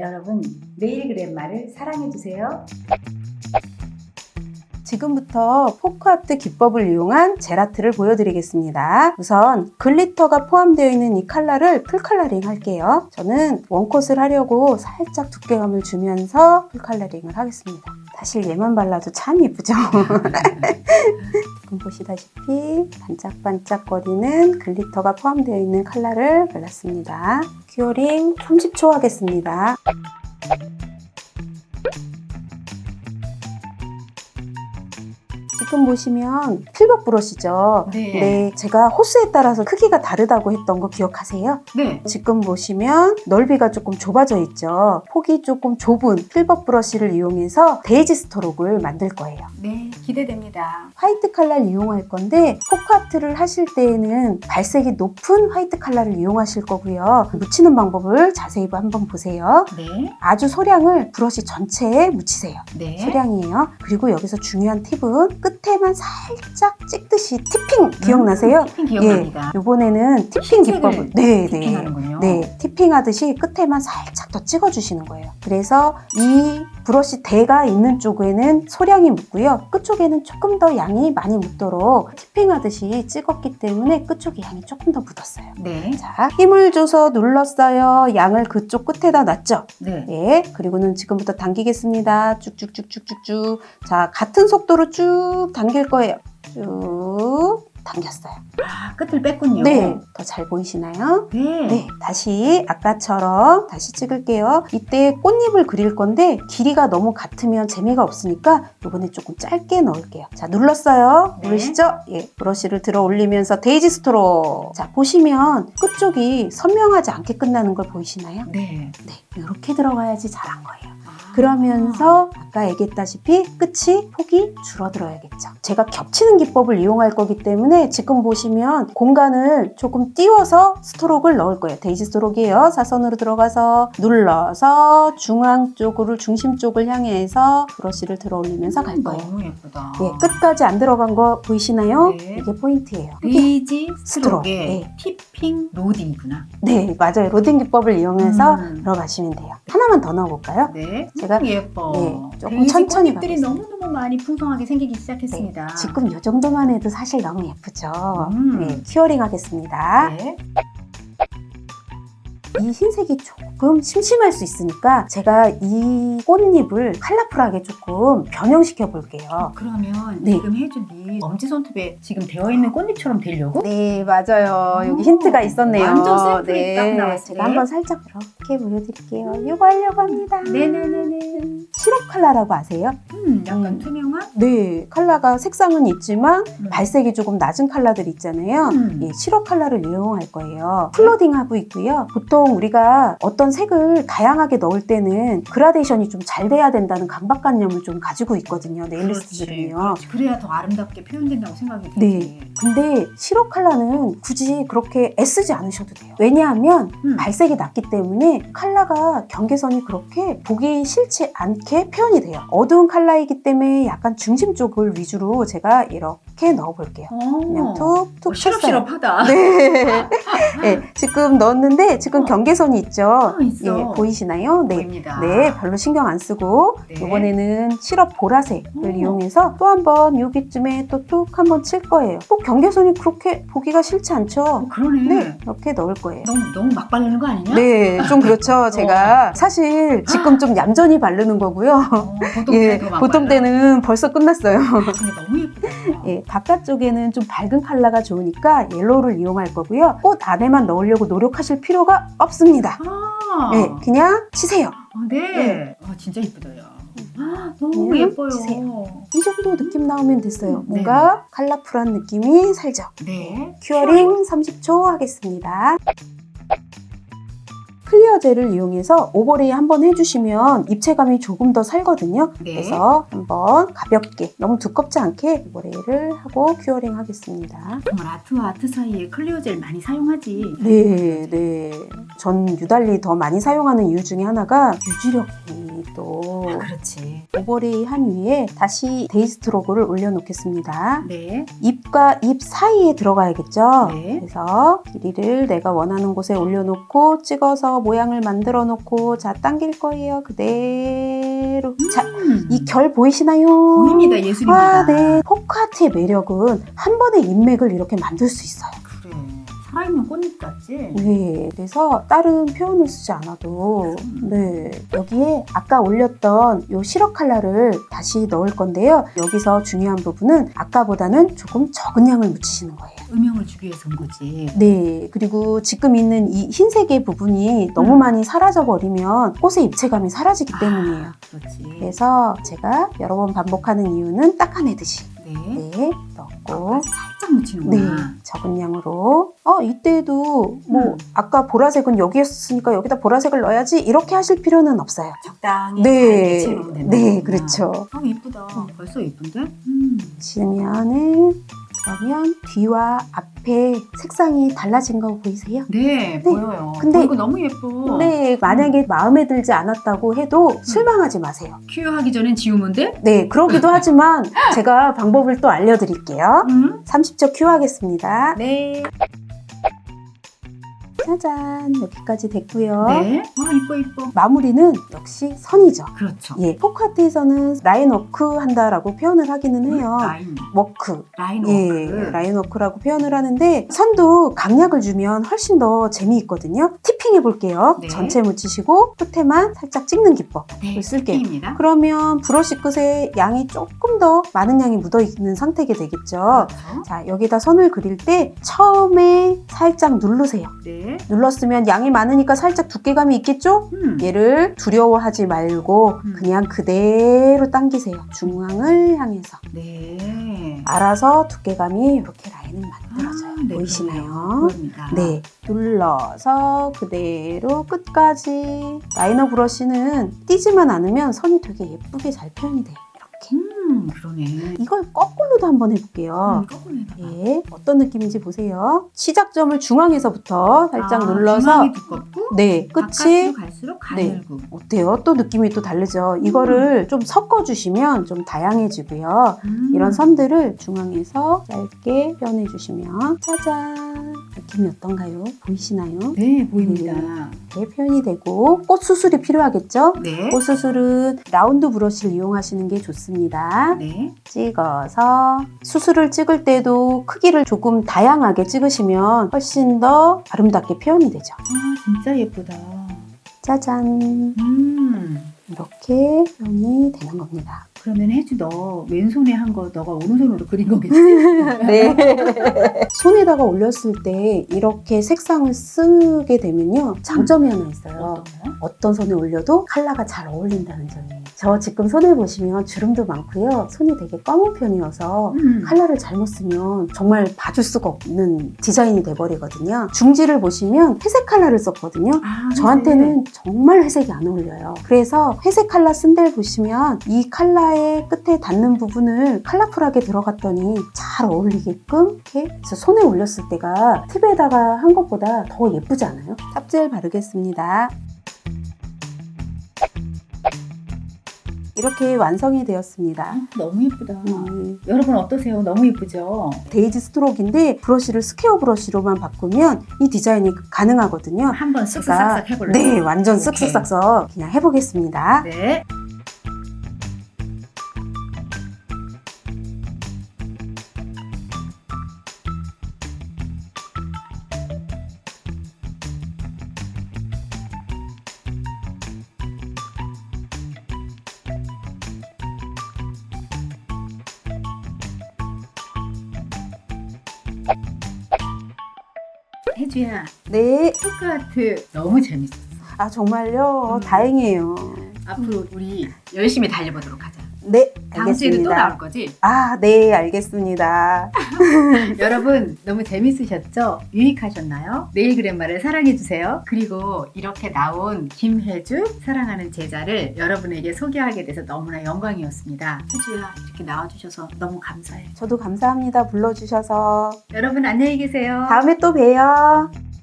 여러분 네일 그랜마를 사랑해주세요. 지금부터 포크아트 기법을 이용한 젤아트를 보여드리겠습니다. 우선 글리터가 포함되어 있는 이 컬러를 풀 컬러링 할게요. 저는 원콧을 하려고 살짝 두께감을 주면서 풀 컬러링을 하겠습니다. 사실 얘만 발라도 참 예쁘죠? 지금 보시다시피 반짝반짝거리는 글리터가 포함되어 있는 컬러를 발랐습니다. 큐어링 30초 하겠습니다. 지금 보시면 필버 브러쉬죠. 네. 제가 호스에 따라서 크기가 다르다고 했던 거 기억하세요? 네. 지금 보시면 넓이가 조금 좁아져 있죠. 폭이 조금 좁은 필버 브러쉬를 이용해서 데이지 스토록을 만들 거예요. 네, 기대됩니다. 화이트 컬러를 이용할 건데 포크아트를 하실 때에는 발색이 높은 화이트 컬러를 이용하실 거고요. 묻히는 방법을 자세히 한번 보세요. 네. 아주 소량을 브러쉬 전체에 묻히세요. 네. 소량이에요. 그리고 여기서 중요한 팁은 끝 에만 살짝 찍듯이 티핑 기억나세요? 음, 티핑 기억납니다. 예, 이번에는 티핑 기법을 네, 네. 티핑하는군요. 네, 티핑하듯이 끝에만 살짝 더 찍어주시는 거예요. 그래서 이 브러쉬 대가 있는 쪽에는 소량이 묻고요. 끝쪽에는 조금 더 양이 많이 묻도록 티핑하듯이 찍었기 때문에 끝쪽에 양이 조금 더 묻었어요. 네. 자, 힘을 줘서 눌렀어요. 양을 그쪽 끝에다 놨죠. 네. 예, 그리고는 지금부터 당기겠습니다. 쭉쭉쭉쭉쭉쭉. 자, 같은 속도로 쭉 당길 거예요. 쭉 당겼어요. 아, 끝을 뺐군요. 네, 더 잘 보이시나요? 네. 네, 다시 아까처럼 다시 찍을게요. 이때 꽃잎을 그릴 건데 길이가 너무 같으면 재미가 없으니까 이번에 조금 짧게 넣을게요. 자, 눌렀어요. 네. 누르시죠? 예, 브러쉬를 들어 올리면서 데이지 스트로. 자, 보시면 끝쪽이 선명하지 않게 끝나는 걸 보이시나요? 네. 네, 이렇게 들어가야지 잘한 거예요. 아. 그러면서 아까 얘기했다시피 끝이 폭이 줄어들어야겠죠. 제가 겹치는 기법을 이용할 거기 때문에 지금 보시면 공간을 조금 띄워서 스트로크를 넣을 거예요. 데이지 스트로크예요. 사선으로 들어가서 눌러서 중앙 쪽으로 중심 쪽을 향해서 브러쉬를 들어 올리면서 갈 거예요. 너무 예쁘다. 예, 끝까지 안 들어간 거 보이시나요? 네. 이게 포인트예요. 베이지 스트로크. 네. 티핑 로딩이구나. 네, 맞아요. 로딩 기법을 이용해서 음. 들어가시면 돼요. 하나만 더 넣어볼까요? 네. 제가- 음, 예뻐. 네, 조금 베이지 천천히 꽃잎들이 가겠습니다. 너무너무 많이 풍성하게 생기기 시작했습니다. 네, 지금 이 정도만 해도 사실 너무 예쁘죠. 음. 네, 큐어링 하겠습니다. 네. 이 흰색이 조금 심심할 수 있으니까 제가 이 꽃잎을 컬러풀하게 조금 변형시켜 볼게요. 그러면 네. 지금 해준 이 엄지 손톱에 지금 되어 있는 꽃잎처럼 되려고? 네, 맞아요. 여기 오, 힌트가 있었네요. 완전 샘플이 딱 나왔어요. 제가 한번 살짝 이렇게 보여드릴게요. 이거 하려고 합니다. 네네네네. 시럽 컬러라고 아세요? 음, 약간 음. 투명한? 네, 컬러가 색상은 있지만 음. 발색이 조금 낮은 컬러들 있잖아요. 음. 예, 시럽 컬러를 이용할 거예요. 플로딩 하고 있고요. 보통 우리가 어떤 색을 다양하게 넣을 때는 그라데이션이 좀 잘 돼야 된다는 강박관념을 좀 가지고 있거든요. 네일리스트들은요. 그래야 더 아름답게 표현된다고 생각이 네. 되지. 근데 시럽 컬러는 굳이 그렇게 애쓰지 않으셔도 돼요. 왜냐하면 음. 발색이 낮기 때문에 컬러가 경계선이 그렇게 보기 싫지 않게 표현이 돼요. 어두운 컬러이기 때문에 약간 중심 쪽을 위주로 제가 이렇게 넣어볼게요. 그냥 어. 툭툭 어, 시럽시럽하다. 네. 네, 지금 넣었는데 지금 어. 경계선이 있죠. 어, 있어. 예, 보이시나요? 네. 보입니다. 네, 별로 신경 안 쓰고 네. 이번에는 시럽 보라색을 오. 이용해서 또 한 번 여기쯤에 또 툭 한 번 칠 거예요. 꼭 경계선이 그렇게 보기가 싫지 않죠? 어, 그러네. 네, 이렇게 넣을 거예요. 너무 너무 막 바르는 거 아니냐? 네, 좀 그렇죠. 제가 사실 지금 좀 얌전히 바르는 거고요. 어, 보통 예, 때도 막 보통 발라. 때는 벌써 끝났어요. 근데 너무 예쁘다. 예, 바깥쪽에는 좀 밝은 컬러가 좋으니까 옐로우를 이용할 거고요. 꽃 안에만 넣으려고 노력하실 필요가 없습니다. 아. 네, 그냥 치세요. 아, 네. 네. 아, 진짜 예쁘다, 야. 아, 너무 네, 예뻐요. 주세요. 이 정도 느낌 나오면 됐어요. 음, 뭔가 컬러풀한 느낌이 살죠. 네. 큐어링 30초 하겠습니다. 클리어 젤을 이용해서 오버레이 한번 해주시면 입체감이 조금 더 살거든요. 네. 그래서 한번 가볍게 너무 두껍지 않게 오버레이를 하고 큐어링 하겠습니다. 정말 아트와 아트 사이에 클리오 젤 많이 사용하지. 네, 네. 전 유달리 더 많이 사용하는 이유 중에 하나가 유지력이 또 그렇지. 오버레이 한 위에 다시 데이스트로그를 올려놓겠습니다. 네. 입과 입 사이에 들어가야겠죠? 네. 그래서 길이를 내가 원하는 곳에 올려놓고 찍어서 모양을 만들어 놓고 자 당길 거예요. 그대로. 자, 음. 이결 보이시나요? 보입니다. 예술입니다. 아, 네. 포카트의 매력은 한 번에 인맥을 이렇게 만들 수 있어요. 살아있는 꽃잎 같지? 네. 그래서 다른 표현을 쓰지 않아도 음. 네. 여기에 아까 올렸던 요 시럽 컬러를 다시 넣을 건데요. 여기서 중요한 부분은 아까보다는 조금 적은 양을 묻히시는 거예요. 음영을 주기 위해서 온 거지. 네. 그리고 지금 있는 이 흰색의 부분이 너무 음. 많이 사라져 버리면 꽃의 입체감이 사라지기 때문이에요. 아, 그렇지. 그래서 제가 여러 번 반복하는 이유는 닦아내듯이 네. 네, 넣고 살짝 네, 묻히는구나. 적은 양으로. 어, 이때도 뭐 음. 아까 보라색은 여기였으니까 여기다 보라색을 넣어야지 이렇게 하실 필요는 없어요. 적당히 네, 잘 묻히면 된다. 네, 그렇죠. 아, 이쁘다. 음. 벌써 이쁜데? 음. 지면은 그러면 뒤와 앞 에 색상이 달라진 거 보이세요? 네, 보여요. 근데- 어, 이거 너무 예뻐. 네, 만약에 마음에 들지 않았다고 해도 실망하지 마세요. 큐 하기 전엔 지우면 돼? 네, 그러기도 하지만 제가 방법을 또 알려드릴게요. 음. 30초 큐 하겠습니다. 네. 짜잔, 여기까지 됐고요. 네. 아, 이뻐, 이뻐. 마무리는 역시 선이죠. 그렇죠. 예, 포카트에서는 라인 워크 한다라고 표현을 하기는 해요. 라인. 워크. 라인 예, 워크. 라인 워크라고 표현을 하는데 선도 강약을 주면 훨씬 더 재미있거든요. 티핑 해 볼게요. 네. 전체 묻히시고 끝에만 살짝 찍는 기법. 네, 쓸게요. 입니다 그러면 브러쉬 끝에 양이 조금 더 많은 양이 묻어 있는 상태가 되겠죠. 그렇죠. 자, 여기다 선을 그릴 때 처음에 살짝 누르세요. 네. 눌렀으면 양이 많으니까 살짝 두께감이 있겠죠? 음. 얘를 두려워하지 말고 음. 그냥 그대로 당기세요. 중앙을 향해서. 네. 알아서 두께감이 이렇게 라인을 만들어져요. 아, 네, 보이시나요? 네. 눌러서 그대로 끝까지. 라이너 브러쉬는 띄지만 않으면 선이 되게 예쁘게 잘 표현이 돼요. 음, 그러네. 이걸 거꾸로도 한번 해볼게요. 음, 거꾸로. 예, 어떤 느낌인지 보세요. 시작점을 중앙에서부터 살짝 아, 눌러서 중앙이 두껍고 네, 끝이 바깥으로 갈수록 네. 가늘고. 어때요? 또 느낌이 또 다르죠. 이거를 좀 섞어주시면 좀 다양해지고요. 음. 이런 선들을 중앙에서 짧게 표현해 주시면 짜잔 느낌이 어떤가요? 보이시나요? 네, 보입니다. 이렇게 표현이 되고 꽃 수술이 필요하겠죠? 네. 꽃 수술은 라운드 브러쉬를 이용하시는 게 좋습니다. 네. 찍어서 수술을 찍을 때도 크기를 조금 다양하게 찍으시면 훨씬 더 아름답게 표현이 되죠. 아, 진짜 예쁘다. 짜잔 음. 이렇게 표현이 되는 겁니다. 그러면 혜주 너 왼손에 한 거 너가 오른손으로 그린 거겠지? 네. 손에다가 올렸을 때 이렇게 색상을 쓰게 되면요. 장점이 하나 있어요. 어떤 거? 어떤 손에 올려도 컬러가 잘 어울린다는 점이에요. 저 지금 손에 보시면 주름도 많고요. 손이 되게 검은 편이어서 음. 컬러를 잘못 쓰면 정말 봐줄 수가 없는 디자인이 돼버리거든요. 중지를 보시면 회색 컬러를 썼거든요. 아, 저한테는 정말 회색이 안 어울려요. 그래서 회색 컬러 쓴 데를 보시면 이 컬러의 끝에 닿는 부분을 컬러풀하게 들어갔더니 잘 어울리게끔 이렇게 손에 올렸을 때가 팁에다가 한 것보다 더 예쁘지 않아요? 탑젤 바르겠습니다. 이렇게 완성이 되었습니다. 아, 너무 예쁘다. 음, 여러분 어떠세요? 너무 예쁘죠? 데이지 스트로크인데 브러쉬를 스퀘어 브러쉬로만 바꾸면 이 디자인이 가능하거든요. 한번 제가 쓱쓱싹싹 해볼래요? 네, 완전 오케이. 쓱쓱싹싹 그냥 해보겠습니다. 네. 혜주야, 네, 토크 아트 너무 재밌어. 아 정말요? 음. 다행이에요. 앞으로 우리 열심히 달려보도록 하자. 네, 다음 주에도 또 나올. 거지? 아, 네, 알겠습니다. 여러분 너무 재밌으셨죠? 유익하셨나요? 내일 그랜마를 사랑해주세요. 그리고 이렇게 나온 김혜주 사랑하는 제자를 여러분에게 소개하게 돼서 너무나 영광이었습니다. 혜주야 이렇게 나와주셔서 너무 감사해. 저도 감사합니다. 불러주셔서. 여러분 안녕히 계세요. 다음에 또 봬요.